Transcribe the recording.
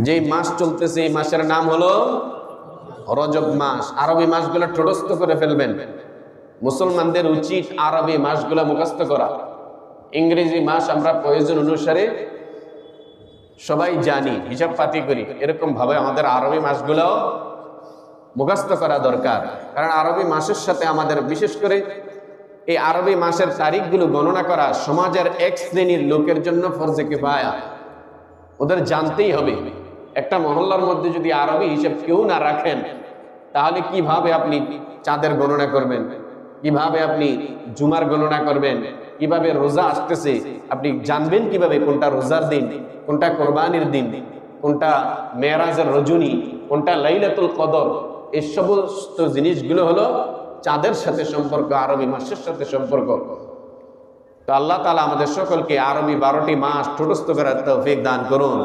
যেই মাস চলতেছে, এই মাসের নাম হলো রজব মাস। আরবি মাসগুলো ঠোটস্থ করে ফেলবেন। মুসলমানদের উচিত আরবি মাসগুলো মুখস্থ করা। ইংরেজি মাস আমরা প্রয়োজন অনুসারে সবাই জানি, হিসাব পাতি করি। এরকম ভাবে আমাদের আরবি মাসগুলো মুখস্থ করা দরকার। কারণ আরবি মাসের সাথে আমাদের বিশেষ করে এই আরবি মাসের তারিখগুলো গণনা করা সমাজের এক শ্রেণির লোকের জন্য ফরজে কিফায়া। ওদের জানতেই হবে। একটা মহল্লার মধ্যে যদি আরবি হিসেব কেউ না রাখেন, তাহলে কীভাবে আপনি চাঁদের গণনা করবেন? কীভাবে আপনি জুমার গণনা করবেন? কীভাবে রোজা আসতেছে? আপনি জানবেন কীভাবে কোনটা রোজার দিন, কোনটা কোরবানির দিন, কোনটা মেয়েরাজের রজনী, কোনটা লাইলাতুল কদর? এই সমস্ত জিনিসগুলো হলো চাঁদের সাথে সম্পর্ক, আরবি মাসের সাথে সম্পর্ক। তো আল্লাহ তালা আমাদের সকলকে আরবি বারোটি মাস ঠোটস্থ করার তৌফিক দান করুন।